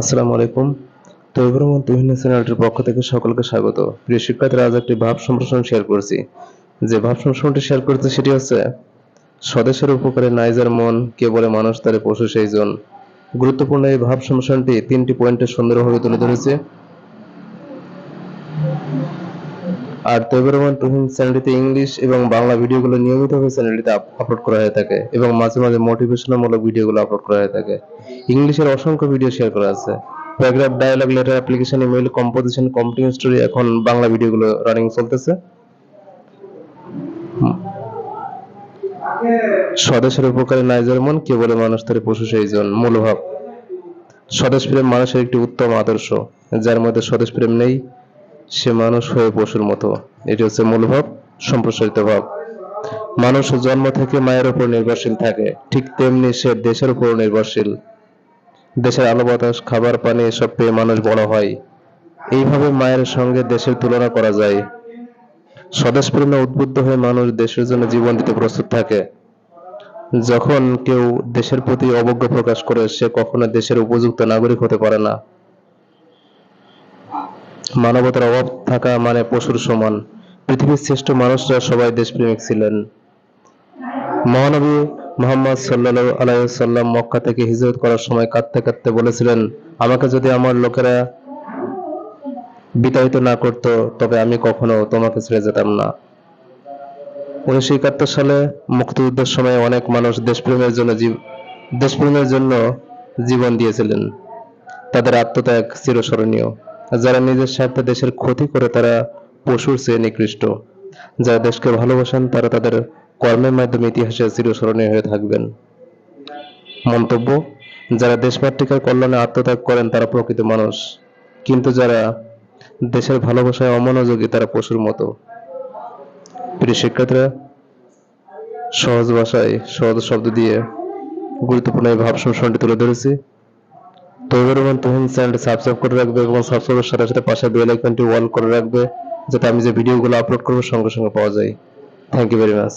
আসসালামু আলাইকুম। তৈবরমন তুহিন চ্যানেলটির পক্ষ থেকে সকলকে স্বাগত। প্রিয় শিক্ষার্থীরা, আজ একটি ভাব সম্প্রসারণ শেয়ার করছি। যে ভাব সম্প্রসারণটি শেয়ার করতে সেটি হচ্ছে, স্বদেশের উপকারে নাইজার মন কে বলে মানুষ, তারে পশু সেই জন গুরুত্বপূর্ণ এই ভাব সম্প্রসারণটি তিনটি পয়েন্টে সুন্দরভাবে তুলে ধরেছে। আর তৈবর রহমান তুহিন চ্যানেলটিতে ইংলিশ এবং বাংলা ভিডিওগুলো নিয়মিতভাবে চ্যানেলটিতে আপ- আপলোড করা হয়ে থাকে এবং মাঝে মাঝে মোটিভেশনমূলক ভিডিওগুলো আপলোড করা হয়ে থাকে। ইংলিশের অসংখ্য ভিডিও শেয়ার করা আছে। Paragraph dialogue letter application email composition computing story এখন বাংলা ভিডিওগুলো রানিং চলতেছে। স্বদেশের উপকারে নাইজার মন কে বলে মানুষ তার পশু সেই জন মূলভাব স্বদেশ প্রেম মানুষের একটি উত্তম আদর্শ, যার মধ্যে স্বদেশ প্রেম নেই। সে মানুষ হয়ে পশুর মতো। এটি হচ্ছে মূলভাব সম্প্রসারিত ভাব। মানুষ জন্ম থেকে মায়ের উপর নির্ভরশীল থাকে। ঠিক তেমনি সে দেশের উপর নির্ভরশীল। দেশের আলো, বাতাস, খাবার, পানি এসব পেয়ে মানুষ বড় হয়। এইভাবে মায়ের সঙ্গে দেশের তুলনা করা যায়। স্বদেশ প্রেমে উদ্বুদ্ধ হয়ে মানুষ দেশের জন্য জীবন দিতে প্রস্তুত থাকে। যখন কেউ দেশের প্রতি অবজ্ঞা প্রকাশ করে, সে কখনো দেশের উপযুক্ত নাগরিক হতে পারে না। মানবতার অভাব থাকা মানে পশুর সমান। পৃথিবীর শ্রেষ্ঠ মানুষরা সবাই দেশপ্রেমিক ছিলেন। মহানবী মোহাম্মদ সাল্লাল্লাহু আলাইহি সাল্লাম মক্কা থেকে হিজরত করার সময় কাঁদতে কাঁদতে বলেছিলেন, আমাকে যদি আমার লোকেরা বিতাড়িত না করত, তবে আমি কখনো তোমাকে ছেড়ে যেতাম না। উনিশশো একাত্তর সালে মুক্তিযুদ্ধের সময় অনেক মানুষ দেশপ্রেমের জন্য দেশপ্রেমের জন্য জীবন দিয়েছিলেন। তাদের আত্মত্যাগ চিরস্মরণীয়। যারা নিজের স্বার্থে দেশের ক্ষতি করে, তারা পশুর চেয়ে নিকৃষ্ট। যারা দেশকে ভালোবাসেন, তারা তাদের কর্মের মাধ্যমে ইতিহাসে চিরস্মরণীয় হয়ে থাকবেন। মন্তব্য, যারা দেশমাতৃকার কল্যাণে আত্মত্যাগ করেন, তারা প্রকৃত মানুষ। কিন্তু যারা দেশের ভালোবাসায় অমনোযোগী, তারা পশুর মতো। প্রিয় শিক্ষার্থীরা, সহজ ভাষায় সহজ শব্দ দিয়ে গুরুত্বপূর্ণ এই ভাব তুলে ধরেছি। তৈবর রহমান তুহিন চ্যানেলটি সাবস্ক্রাইব করে রাখবে এবং সাবস্ক্রাইবের সাথে সাথে পাশে বেল আইকনটি অল করে রাখবে, যাতে আমি যে ভিডিওগুলো আপলোড করব সঙ্গে সঙ্গে পাওয়া যায়। Thank you very much